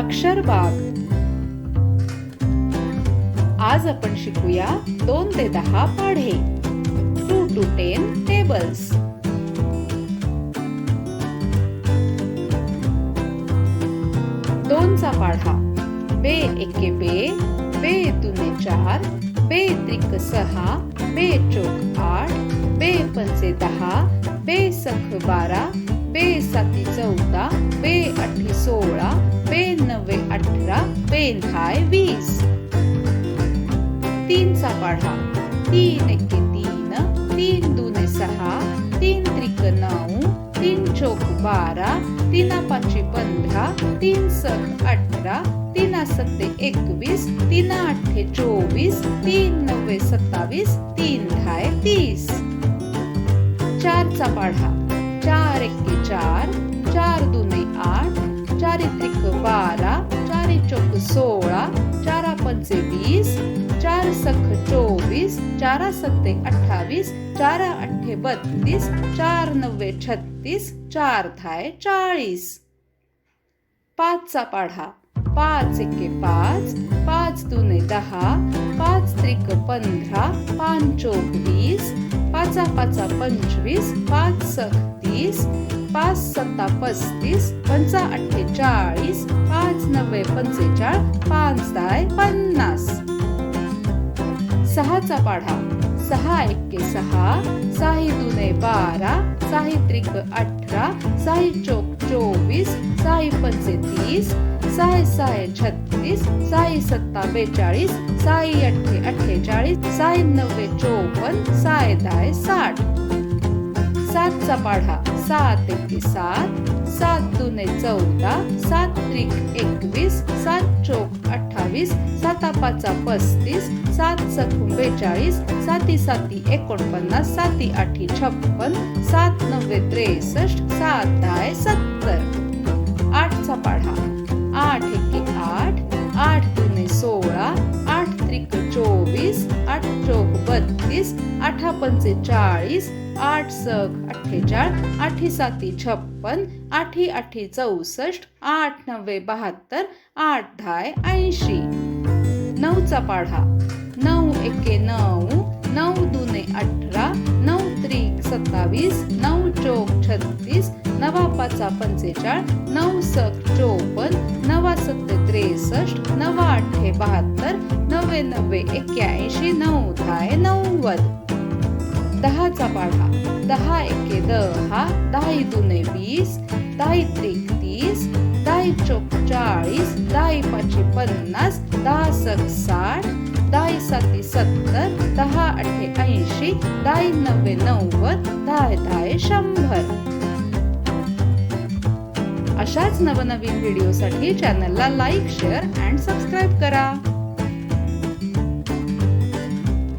अक्षरबाग आज आपण शिकूया दोन ते दहा पाढे. टू टू टेन टेबल्स दोनचा पाढा. बे एके बे बे दुने चार बे त्रिक सहा बे चोक आठ बे पंचे दहा बे सख बारा बे साती चौदा अठरा पेन दहाय वीस. तीनचा पाढा तीन एके तीन तीन दुने सहा तीन त्रिक नऊ तीन चोक बारा तीना पाचशे पंधरा तीन सख अठरा तीना सत्ते एकवीस तीना अठ्ठे चोवीस तीन नव्वे सत्तावीस तीन दहाय तीस. चारचा पाढा चार एके चार चार दुने आठ चारित्रिक बारा सोळा चारा पंचे वीस चार सख चोवीस चारा सत्ते अठ्ठावीस चारा अठ्ठे बत्तीस चार नव्वे छत्तीस चार थाय चाळीस. पाचचा पाढा पाच एके पाच पाच दुने दहा पाच त्रिक पंधरा पाच चोक वीस पाचा पाचा पंचवीस पाच सख तीस पाच सत्ता पस्तीस पंचा अठ्ठेचाळीस पाच नव्वे पंचेचाळ पाच दाय पन्नास. सहाचा पाढा सहा एक्के सहा साही दुने बारा साही त्रिक अठरा साई चौक चोवीस साई पंचे तीस साय साय छत्तीस साई सत्ता बेचाळीस साई अठ्ठे अठ्ठेचाळीस साई नव्वे चोपन्न साय दहा साठ. सातचा पाढा सात एके सात सात दुने चौदा सात त्रिक एकवीस सात चौक अठ्ठावीस साता पाचा पस्तीस सात सखून बेचाळीस साती साती एकोणपन्नास साती आठी छप्पन सात नव्वे त्रेसष्ट सात दाय सत्तर. आठचा पाढा. आठ एके आठ आठ दुने सोळा आठ त्रिक चोवीस आठ चोक बत्तीस आठा पंचे चाळीस आठ सग अठ्ठेचाळ आठी साती छप्पन आठी आठी चौसष्ट आठ नव्वे बहात्तर आठ धाय ऐंशी. नऊचा पाढा. नऊ एके नऊ नऊ दुने अठरा नऊ त्रिक सत्तावीस नऊ चोक छत्तीस नवा पाचा पंचेचाळ नऊ सक चोपन्न नवा सत्ते त्रेसष्ट नवा अठ्ठे बहात्तर नव्वे नव्वे एक्क्याऐंशी नऊ धाय नव्वद. दहाचा पाढा. दहा एके दहा दहाई दुने वीस दहाई त्रिक तीस दहाई चौक चाळीस दहाई पाचशे पन्नास दहा सक साठ दहाई साती सत्तर दहा अठ्ठे ऐंशी दहाई नव्वे नव्वद दहा दहा शंभर. अशाच नवनवीन व्हिडिओसाठी चॅनलला लाईक शेअर अँड सबस्क्राईब करा.